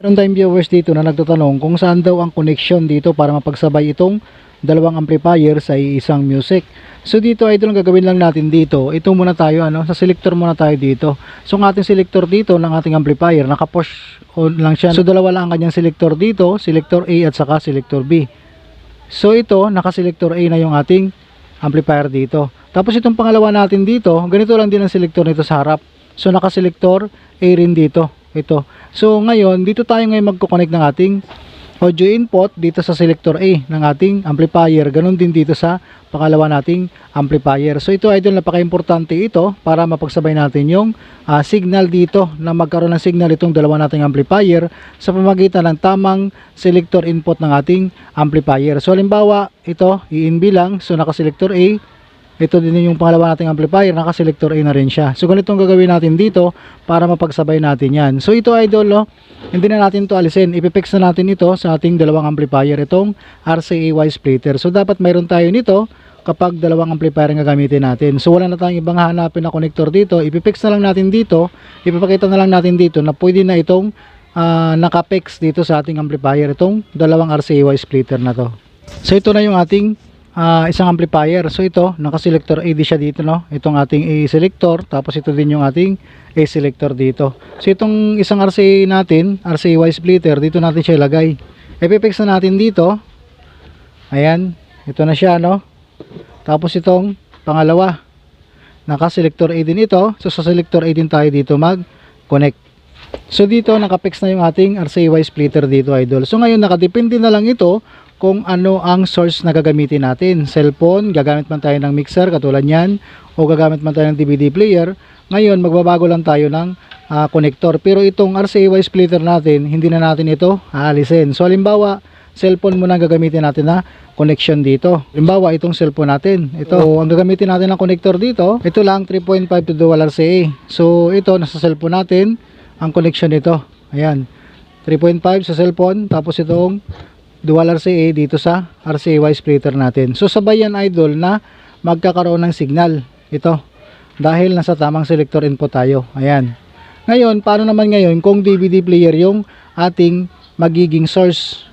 Meron tayong viewers dito na nagtatanong kung saan daw ang connection dito para mapagsabay itong dalawang amplifier sa isang music. So dito idol ang gagawin lang natin dito. Ito muna tayo ano, sa selector muna tayo dito. So ang ating selector dito ng ating amplifier, naka-push on lang siya. So dalawa lang ang kanyang selector dito, selector A at saka selector B. So ito, naka-selector A na yung ating amplifier dito. Tapos itong pangalawa natin dito, ganito lang din ang selector nito sa harap. So naka-selector A rin dito. Ito. So ngayon, dito tayo ngayon magko-connect ng ating audio input dito sa selector A ng ating amplifier. Ganon din dito sa pangalawa nating amplifier. So ito idol, napaka-importante ito para mapagsabay natin yung ah, signal dito na magkaroon ng signal itong dalawa nating amplifier sa pamagitan ng tamang selector input ng ating amplifier. So halimbawa, ito, i-in bilang, so naka-selector A, ito din yung pangalawa nating amplifier, naka-selector A na rin siya. So ganito ang gagawin natin dito para mapagsabay natin yan. So ito idol, oh, hindi na natin to alisin. Ipipix na natin ito sa ating dalawang amplifier, itong RCA-Y splitter. So dapat mayroon tayo nito kapag dalawang amplifier ang gagamitin natin. So wala na tayong ibang hanapin na connector dito. Ipipix na lang natin dito, ipapakita na lang natin dito na pwede na itong ah, nakapix dito sa ating amplifier, itong dalawang RCA-Y splitter na to. So ito na yung ating ah, isang amplifier. So ito, naka-selector A di siya dito, no? Itong ating A selector, tapos ito din yung ating A selector dito. So itong isang RCA natin, RCA Y splitter, dito natin siya ilagay. Epipix na natin dito. Ayan, ito na siya, no? Tapos itong pangalawa, naka-selector A din ito. So sa selector A din tayo dito mag-connect. So dito nakapix na yung ating RCY splitter dito idol. So ngayon nakadepende na lang ito kung ano ang source na gagamitin natin. Cellphone, gagamit man tayo ng mixer katulad niyan o gagamit man tayo ng DVD player. Ngayon magbabago lang tayo ng ah, connector. Pero itong RCY splitter natin, hindi na natin ito aalisin. So halimbawa, cellphone muna ang gagamitin natin na connection dito. Halimbawa, itong cellphone natin. Ito, ang gagamitin natin ng connector dito, ito lang 3.5 to dual RCA. So ito, nasa cellphone natin, ang connection nito. Ayan. 3.5 sa cellphone, tapos itong dual RCA dito sa RCA-Y splitter natin. So sabay yan idol na magkakaroon ng signal. Ito. Dahil nasa tamang selector input tayo. Ayan. Ngayon, paano naman ngayon kung DVD player yung ating magiging source?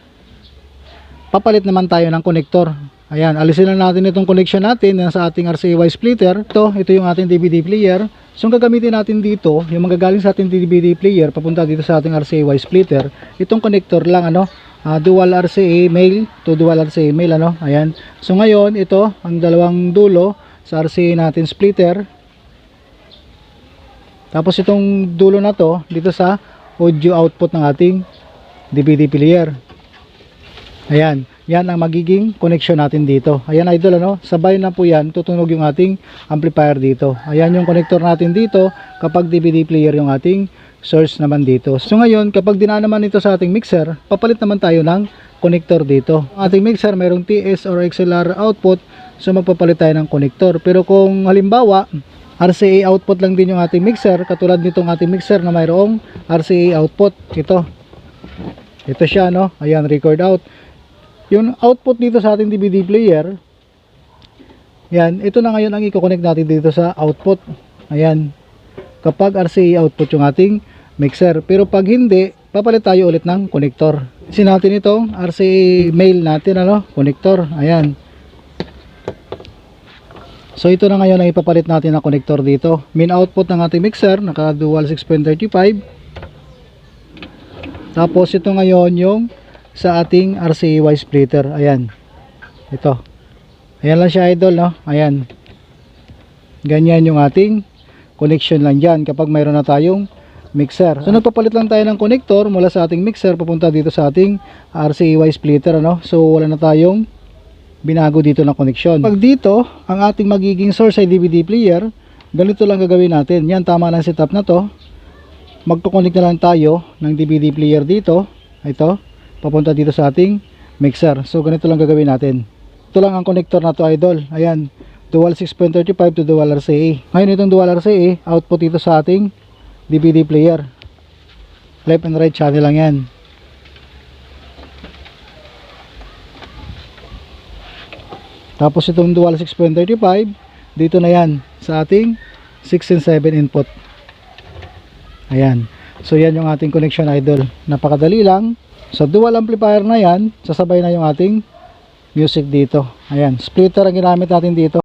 Papalit naman tayo ng connector. Ayan, alisin lang natin itong connection natin na sa ating RCA-Y splitter. Ito, ito yung ating DVD player. So, ang gagamitin natin dito, yung magagaling sa ating DVD player, papunta dito sa ating RCA-Y splitter, itong connector lang, ano, ah, dual RCA male to dual RCA male, ano, ayan. So, ngayon, ito, ang dalawang dulo sa RCA natin splitter. Tapos, itong dulo na to, dito sa audio output ng ating DVD player. Ayan, yan ang magiging connection natin dito. Ayan idol ano, sabay na po yan, tutunog yung ating amplifier dito. Ayan yung connector natin dito kapag DVD player yung ating source naman dito. So ngayon, kapag dinaan naman ito sa ating mixer, papalit naman tayo ng connector dito. Ang ating mixer mayroong TS or XLR output, so magpapalit tayo ng connector. Pero kung halimbawa, RCA output lang din yung ating mixer, katulad nitong ating mixer na mayroong RCA output. Ito. Ito siya no. Ayan, record out. Yung output dito sa ating DVD player, yan, ito na ngayon ang i-connect natin dito sa output. Ayan. Kapag RCA output yung ating mixer. Pero pag hindi, papalit tayo ulit ng connector. Kasi natin itong RCA mail natin, ano, connector. Ayan. So ito na ngayon ang ipapalit natin na connector dito. Main output ng ating mixer, naka dual 6.35. Tapos ito ngayon yung sa ating RCA-Y splitter. Ayan. Ito. Ayan lang siya idol, no? Ayan. Ganyan yung ating connection lang dyan kapag mayroon na tayong mixer. So nagpapalit lang tayo ng connector mula sa ating mixer papunta dito sa ating RCA-Y splitter, ano? So wala na tayong binago dito na connection. Pag dito, ang ating magiging source ay DVD player, ganito lang gagawin natin. Yan, tama lang setup na to. Magkoconnect na lang tayo ng DVD player dito. Ito papunta dito sa ating mixer. So ganito lang gagawin natin. Ito lang ang connector na to idol. Ayan, dual 6.35 to dual RCA. Ngayon itong dual RCA, output dito sa ating DVD player. Left and right channel lang yan. Tapos itong dual 6.35, dito na yan sa ating 6 and 7 input. Ayan. So yan yung ating connection idol. Napakadali lang. Sa dual amplifier na yan, sasabay na yung ating music dito. Ayan, splitter ang ginamit natin dito.